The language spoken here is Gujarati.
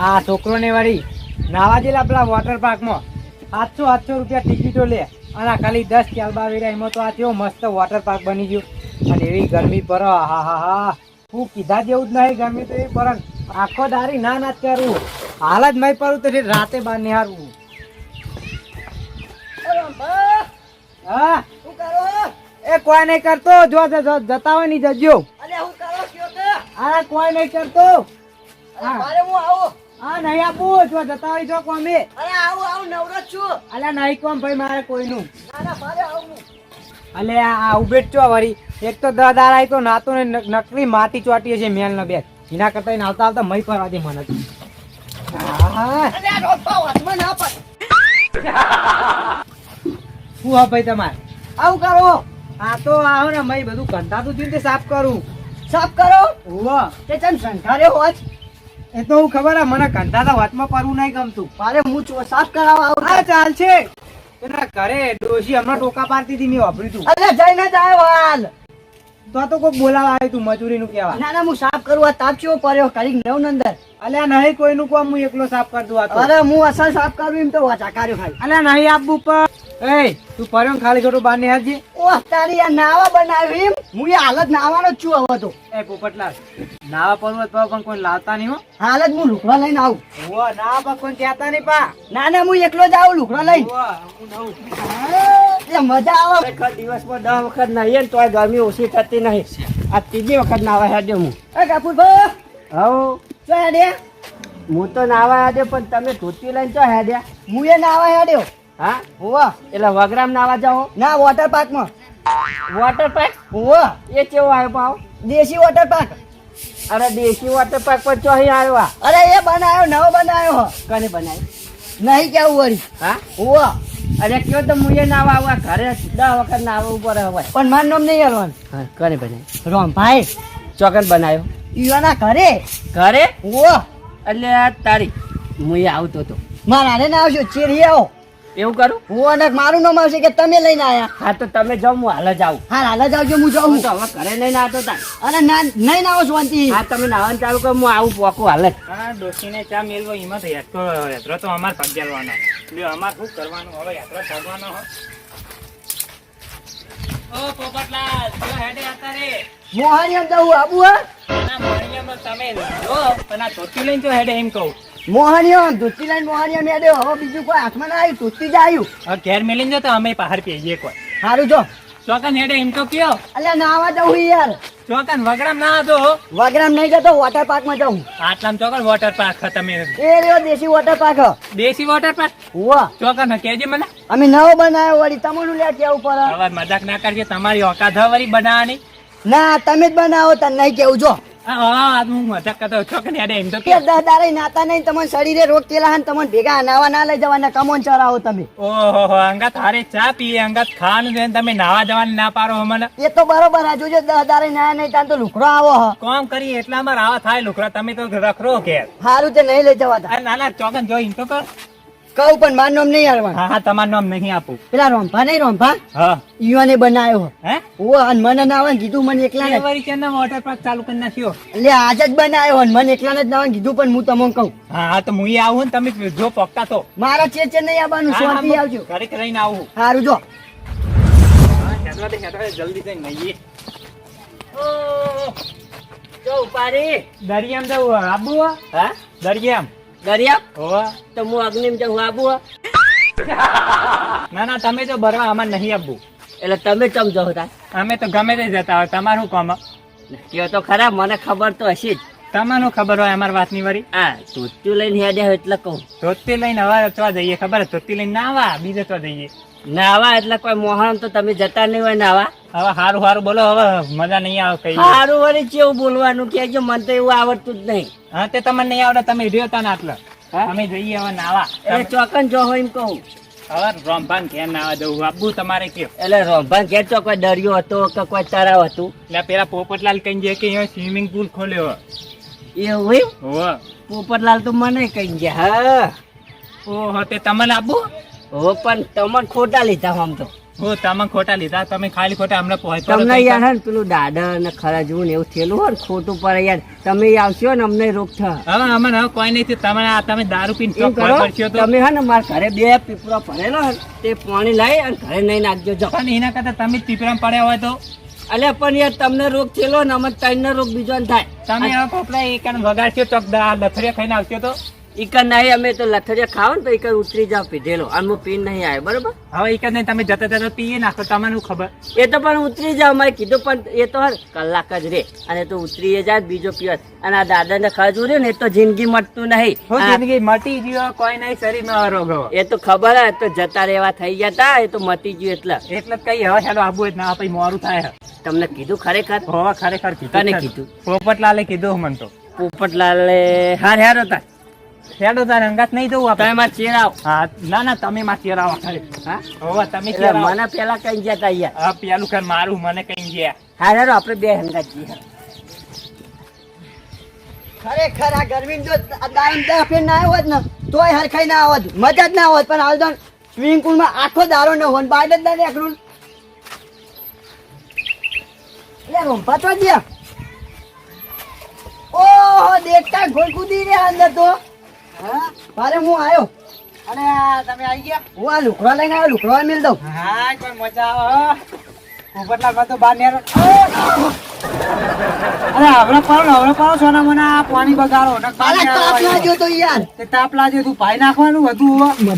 આ છોકરોને વળી નાવા જેલા પેલા વોટર પાર્કમાં સાતસો આઠસો રૂપિયા ટિકિટો લે. અને ખાલી દસ ચાલબા વેરા એમાં તો આ થયો મસ્ત વોટર પાર્ક બની ગયું. અને એવી ગરમી પર હા હા હા. હું કીધા જેવું જ નહીં ગરમી તો એ પર આખો દારી ના ના કરવું હાલ જ નહીં પડું તો રાતે બહાર નિહારવું હા? એ કોઈ નહીં કરતો. જો જતા હોય નહીં જજો. અરે હું કરો કયો તે? હા કોઈ નહીં કરતો. અરે મારે હું આવું? હા નહીં આપું જો જતા હોય જો કોમે. અરે આવું આવું નવરો છું. અલ્યા નહીં કોમ ભાઈ મારે કોઈનું. આવું અલે આ ઉભેટ ચો વળી. એક તો દસ આવી તો નાતો ને નક- નકલી માટી ચોટી છે મેલ ને બેગ એના કરતા આવતા આવતા મય ફરવા દે મને. શું હા ભાઈ તમારે? આવું કરો. આ તો આવો ને મય બધું કંટાતું થયું તે સાફ કરું. સાફ કરો? હોવા તે ચમ સંઘારે હોત? એ તો હું ખબર હે મને કંટાતા વાતમાં પડવું નહીં ગમતું. મારે હું સાફ કરાવવા આવું હા ચાલશે. એના ઘરે ડોશી હમણાં ટોકા પાડતી હતી મેં વાપર્યું તું. અરે જઈને જ આવ્યો હાલ તો તો કોઈક બોલાવા આવ્યું તું મજૂરીનું કહેવા. ના ના હું સાફ કરું આ તાપ ચો પડ્યો? કરી નવ અંદર. અલ્યા નહીં કોઈનું કામ હું એકલો સાફ કરી દઉં આ અરે હું અસલ સાફ કરું એમ તો વાચા કર્યો ખાલી. અલ્યા નહીં આપવું પર એ તું પરમ ખાલી ખોટું બહાર નિહાળજે. ઓહ તારી આ નાવા બનાવી. હું એ હાલત નાવાનો છું હવે તો. એ પોપટલાલ નાવા પર્વત પર પણ કોઈ લાવતા નહીં હો. હાલત હું લુકડા લઈને આવું. નાવા પર કોઈ કહેતા નહીં પા. ના ના હું એકલો જ આવું લુકડા લઈને. એ મજા આવે. દિવસમાં દસ વખત નાહીએ ને તોય ગરમી ઓછી થતી નહીં. આ ત્રીજી વખત નાવા હેડ્યો હું. એ કાપુરભાઈ ચો હેડ્યા. હું તો નાવા હેડ્યો પણ તમે ધોતી લઈને ચો હેડ્યા. હું એ નાવા હેડ્યો. હા? હોવા. એટલે વગરામ નાવા જાઓ? ના વોટર પાર્કમાં વોટર પાર્ક હોવા. એ કેવો આવ્યો પાવ? દેશી વોટર પાર્ક અરે દેશી વોટર પાર્ક પર ચો અહીં આવ્યો અરે એ બનાવ્યો નવો બનાવ્યો કને બનાવ્યો નહીં કેવું વળી. હા? હોવા. અરે કયો તો મુએ નાવા આવવા ઘરે દસ વખત નાવા ઉપર હવે પણ મારું નામ નહીં હલવાનું હા કરે બનાવ્યો રોમભાઈ. ચોકન બનાવ્યો ઈવાના ઘરે. ઘરે? ઓ એટલે આ તારી મુએ આવતો તો. મારા ને ના આવશો ચેરી આવો. એવું કરું? હું અને મારું નામ આવશે કે તમે લઈને આયા. હા તો તમે જાઓ હું હાલ જ આવું હા હાલ જ આવજો હું જાઉં. તો હવે ઘરે નહીં આવતો તાર. અરે ના નહીં આવો શાંતિ. હા તમે નાવાનું ચાલુ કરો હું આવું પોકું હાલ. જ હા ડોશીને ચા મેલવો એમાં તો યાત્રો યાત્રો તો અમારે પગેલવાનો લ્યો અમારે શું કરવાનું? હવે યાત્રા ચાલવાનો હો. ઓ પોપટલાલ તું હેડે હતા રે મોહાણી આમ જવું આબુ હા. ના મોણિયામાં તમે જો પણ આ ધોતી લઈને જો હેડે એમ કહું. આમ ધોતી લાઈન મોહાણી આમ હેડ્યો હવે બીજું કોઈ હાથમાં ના આવ્યું ધોતી જ આવ્યું. ઘેર મેલીને જો તો અમે બહાર પીએ કોઈ. સારું જો. ચોકન હેડે એમ તો કયો. અલ્યા નાવા જવું યાર. ચોકન વગરામ ના હતો વગરામ નહીં જતો વોટર પાર્કમાં જાઉં. આટલામ ચોકન વોટર પાર્ક તમે. એ રહ્યો દેશી વોટર પાર્ક દેશી વોટર પાર્ક વાહ. ચોકન કેજે મને. અમે નવો બનાવ્યો વળી તમારું લે કેવું પડે હવે મજાક ના કરજે તમારી ઓકાત વળી બનાવવાની. ના તમે જ બનાવો તને નહીં કેવું જો. લુકડો કોમ કરી એટલા માં આવા થાય લુકરા તમે તો રખરો કે સારું તે નહીં લઈ જવાતા. આ નાના ચોકન જોઈ તો કર. કહું પણ મારું નામ નહીં હાલવાનું હા હા તમારું નામ નહીં આપું. પેલા રોંભા નહીં રોંભા? હા. યુવાને બનાવ્યો. હે? ઓ અને મને નાવાનું કીધું મને એકલા એ ને વળી કેના વોટર પાર્ક ચાલુ કરી નાખ્યો. એટલે આજ જ બનાવ્યો અને મને એકલા ને જ નાવાનું કીધું પણ હું તમને કહું. હા હા તો હું આવું ને તમે જો પોકતા તો. મારા ચે ચે નહીં આવવાનું શાંતિ આવજો. ઘરે કરીને આવું. સારું જો. હા, હેડવા દે, હેડવા દે, જલ્દી જઈને ઓ જો ઉપાડી. દરિયામ જવું આબુ હા? દરિયામ. દરિયા હોવે. તો હું અગ્નિમ હું આબુ ના ના તમે તો ભરવા આમાં નહીં આપવું એટલે તમે ચમ જો હતા અમે તો ગમે તે જતા હોય તમારું કોમ કયો તો ખરા મને ખબર તો હશે જ. તમારું ખબર હોય અમારી વાતની વળી હા ધોતી લઈને હેડ્યા એટલે કહું. ધોતી લઈને હવે રચવા જઈએ ખબર ધોતી લઈને ના આવા બીજે તો જઈએ. નાવા એટલે કોઈ મોહરમ તો તમે જતા નહીં હોય નાવા. હવે સારું સારું બોલો હવે મજા નહીં આવે કઈ. સારું વળી કેવું બોલવાનું કેજો મને તો એવું આવડતું જ નહીં. હા તે તમને નહીં આવડે તમે રહ્યો તા ને આટલે. અમે જઈએ હવે નાવા. એટલે ચોકન જો હોય એમ કહું. હવે રોમભાન ઘેર નાવા જવું આબુ તમારે કયો. એટલે રોમભાન ઘેર તો કોઈ દરિયો હતો કે કોઈ તળાવ હતું. એટલે પેલા પોપટલાલ કઈ જાય કે સ્વિમિંગ પુલ ખોલ્યો એવું પોપટલાલ તો મને કહી ગયા હા. ઓહો તે તમને આબુ હો પણ તમને ખોટા લીધા આમ તો. હું તમે ખોટા લીધા? તમે ખાલી ખોટા હમણાં પહોંચતા તમને યાર હે પેલું દાદર ને ખરજવું ને એવું થયેલું હોય ખોટું પડે યાર તમે આવશો ને અમને રોગ થશે હવે અમને હવે કોઈ નહીં. તમે આ તમે દારૂ પીને ચોક કરો પડશો તો? તમે હે ને મારા ઘરે બે પીપળો ભરેલો હે તે પાણી અને ઘરે નહીં નાખજો પણ એના કરતા તમે જ પડ્યા હોય તો? અલ્યા પણ યાર તમને રોગ થયેલો ને અમે ત્રણ રોગ બીજો ને થાય. તમે હવે પોપડા એક વગાડશો ચોક દફરિયા ખાઈને આવશો તો? ઈકન નહીં અમે તો લથડિયા ખાવ ને તો ઈકન ઉતરી જાવ પીધેલો. અને હું પીન નહીં આવે બરોબર? હવે એક નહીં તમે જતા જતા પીએ નાખો તમને ખબર. એ તો પણ ઉતરી જાવ મારે કીધું પણ એ તો હર કલાક જ રે. અને તો ઉતરી જાય બીજો પીવત. અને આ દાદાને ખજું રહ્યું ને એ તો જિંદગી મટતું નહીં. હું જિંદગી મટી ગયો કોઈ નહીં શરીરમાં રોગ એ તો ખબર હે તો જતા રહેવા થઈ ગયા તા એ તો મટી ગયું એટલે. એટલે કઈ હવે હેલો આબુ જ ના પછી મોરું થાય તમને કીધું ખરેખર? હોવા ખરેખર કીધું કીધું? પોપટલાલે કીધું મને તો. પોપટલાલે હાર હાર હતા હેડો તારે અંગાત નહીં જવું આપણે. માં ચેરાવ. હા ના ના તમે માં ચેરાવ. હા હોવા તમે ચેરાવ. મને પેલા કઈ ગયા તા યાર હા પેલું કઈ મારું મને કઈ ગયા. હા હાર આપણે બે હંગાત જઈએ ખરેખર આ ગરમી જો દામ દા ફેર ના આવત ને તોય હરખાઈ ના આવત. મજા જ ના આવત પણ હાલ તો સ્વિમિંગ પુલમાં આખો દારો ન હોય બાદ જ ના નીકળું. લે રૂમ તો ગયા ઓહો દેખતા ગોળ કૂદી રહ્યા અંદર તો. હા મારે હું આવ્યો અને તમે આવી ગયા? હું આ લુકડો લઈને આવ્યો લુકડો મિલ દઉં. હા કોઈ મજા આવે પોપટલાલ તો બહાર નેરો. અરે હમણાં પાડો ને હમણાં પાડો સોના મને આ પાણી બગાડો. તાપ લાગ્યો તો યાર. તાપ લાગ્યો તું ભાઈ નાખવાનું હતું મજા